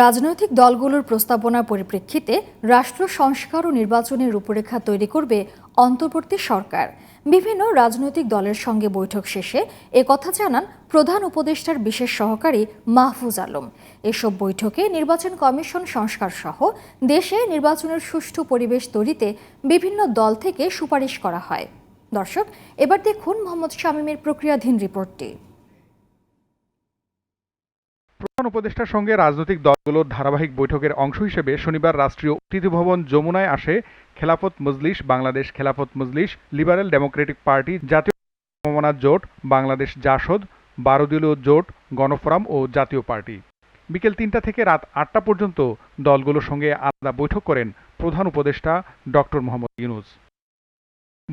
রাজনৈতিক দলগুলোর প্রস্তাবনার পরিপ্রেক্ষিতে রাষ্ট্র সংস্কার ও নির্বাচনের রূপরেখা তৈরি করবে অন্তর্বর্তী সরকার। বিভিন্ন রাজনৈতিক দলের সঙ্গে বৈঠক শেষে একথা জানান প্রধান উপদেষ্টার বিশেষ সহকারী মাহফুজ আলম। এসব বৈঠকে নির্বাচন কমিশন সংস্কার সহ দেশে নির্বাচনের সুষ্ঠু পরিবেশ তৈরিতে বিভিন্ন দল থেকে সুপারিশ করা হয়। দর্শক, এবার দেখুন মোহাম্মদ শামীমের প্রক্রিয়াধীন রিপোর্টটি। প্রধান উপদেষ্টার সঙ্গে রাজনৈতিক দলগুলোর ধারাবাহিক বৈঠকের অংশ হিসেবে শনিবার রাষ্ট্রীয় অতিথি ভবন যমুনায় আসে Khelafat Majlis, Bangladesh Khelafat Majlis, liberal Democratic party, জাতীয় সমমনা জোট, বাংলাদেশ জাসদ বারো দলীয় জোট, গণফোরাম ও জাতীয় পার্টি। বিকেল তিনটা থেকে রাত আটটা পর্যন্ত দলগুলোর সঙ্গে আলাদা বৈঠক করেন প্রধান উপদেষ্টা ডক্টর মোহাম্মদ ইউনুস।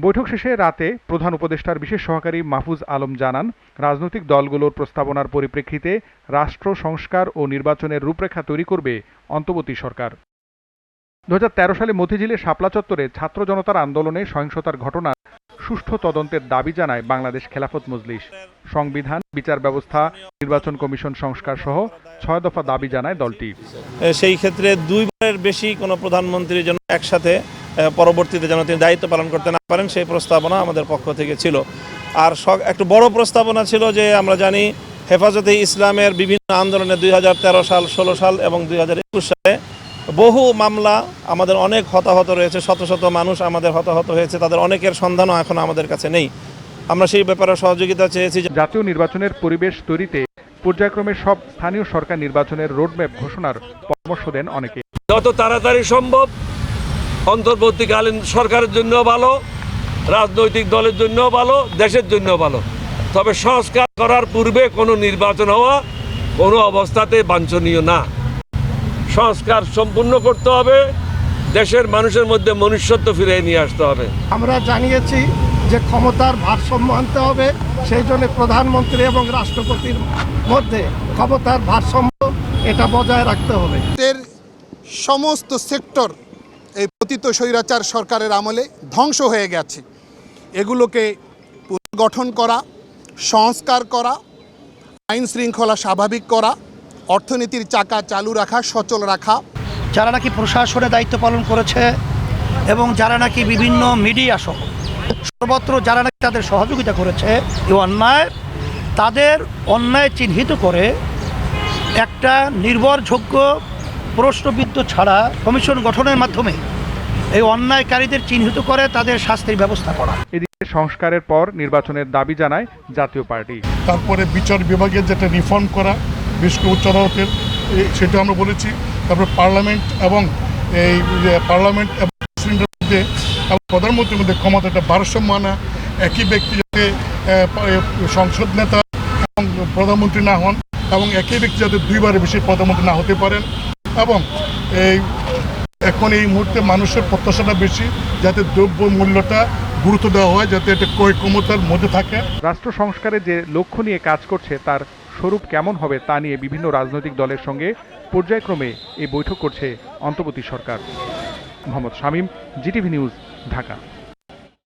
বৈঠক শেষে রাতে প্রধান উপদেষ্টার বিশেষ সহকারী মাহফুজ আলম জানান, রাজনৈতিক দলগুলোর প্রস্তাবনার পরিপ্রেক্ষিতে রাষ্ট্র সংস্কার ও নির্বাচনের রূপরেখা তৈরি করবে অন্তর্বর্তী সরকার। দু হাজার তেরো সালে মতিঝিলে শাপলা চত্বরে ছাত্র জনতার আন্দোলনে সহিংসতার ঘটনা সুষ্ঠু তদন্তের দাবি জানায় বাংলাদেশ খেলাফত মজলিস। সংবিধান, বিচার ব্যবস্থা, নির্বাচন কমিশন সংস্কার সহ ছয় দফা দাবি জানায় দলটি। সেই ক্ষেত্রে দুইবারের বেশি কোনো প্রধানমন্ত্রী যেন একসাথে পরবর্তীতে যেন তিনি দায়িত্ব পালন করতে না পারেন সেই প্রস্তাবনা আমাদের পক্ষ থেকে ছিল। আর একটু বড় প্রস্তাবনা ছিল যে আমরা জানি হেফাজতে ইসলামের বিভিন্ন আন্দোলনে দুই সাল ষোলো সাল এবং দুই সালে বহু মামলা আমাদের অনেক হতাহত রয়েছে শত শত মানুষ আমাদের হতাহত হয়েছে তাদের অনেকের সন্ধানও এখন আমাদের কাছে নেই। আমরা সেই ব্যাপারে সহযোগিতা চেয়েছি যে জাতীয় নির্বাচনের পরিবেশ তৈরিতে পর্যায়ক্রমে সব স্থানীয় সরকার নির্বাচনের রোডম্যাপ ঘোষণার পরামর্শ দেন অনেকে। যত তাড়াতাড়ি সম্ভব অন্তর্বর্তীকালীন সরকারের জন্য ভালো রাজনৈতিক দলের জন্য ভালো দেশের জন্য ভালো। তবে সংস্কার করার পূর্বে কোনো নির্বাচন হওয়া কোনো অবস্থাতে বাঞ্ছনীয় না। সংস্কার সম্পূর্ণ করতে হবে দেশের মানুষের মধ্যে মনুষ্যত্ব ফিরিয়ে নিয়ে আসতে হবে। আমরা জানিয়েছি যে ক্ষমতার ভারসাম্য আনতে হবে সেই জন্য প্রধানমন্ত্রী এবং রাষ্ট্রপতির মধ্যে ক্ষমতার ভারসাম্য এটা বজায় রাখতে হবে। সমস্ত সেক্টর এই পতিত স্বৈরাচার সরকারের আমলে ধ্বংস হয়ে গেছে। এগুলোকে পুনর্গঠন করা, সংস্কার করা, আইন শৃঙ্খলা স্বাভাবিক করা, অর্থনীতির চাকা চালু রাখা, সচল রাখা। যারা নাকি প্রশাসনে দায়িত্ব পালন করেছে এবং যারা নাকি বিভিন্ন মিডিয়া সহ, সর্বত্র যারা নাকি তাদের সহযোগিতা করেছে, এই অন্যায়, তাদের অন্যায় চিহ্নিত করে একটা নির্ভরযোগ্য প্রশ্নবিদ্ধ ছাড়া কমিশন গঠনের মাধ্যমে এই অন্যায়কারীদের চিহ্নিত করে তাদের শাস্তির ব্যবস্থা করা। এদিকে সংস্কারের পর নির্বাচনের দাবি জানায় জাতীয় পার্টি। তারপরে বিচার বিভাগের যেটা রিফর্ম করা বিশেষ করে উচ্চ আদালতের সেটা আমরা বলেছি। তারপরে পার্লামেন্ট এবং এই পার্লামেন্ট এবং মধ্যে প্রধানমন্ত্রীর মধ্যে ক্ষমতাটা ভারসাম্য আনা একই ব্যক্তি যাতে সংসদ নেতা এবং প্রধানমন্ত্রী না হন এবং একই ব্যক্তি যাতে দুইবারের বেশি প্রধানমন্ত্রী না হতে পারেন। এবং এই এখন এই মুহূর্তে মানুষের প্রত্যাশাটা বেশি যাতে দ্রব্য মূল্যটা গুরুত্ব দেওয়া হয়, যাতে এটা ক্রয় ক্ষমতার মধ্যে থাকে। রাষ্ট্র সংস্কারে যে লক্ষ্য নিয়ে কাজ করছে, তার স্বরূপ কেমন হবে তা নিয়ে বিভিন্ন রাজনৈতিক দলের সঙ্গে পর্যায়ক্রমে এই বৈঠক করছে অন্তর্বর্তী সরকার। Mohammad Shamim, GTV news, Dhaka.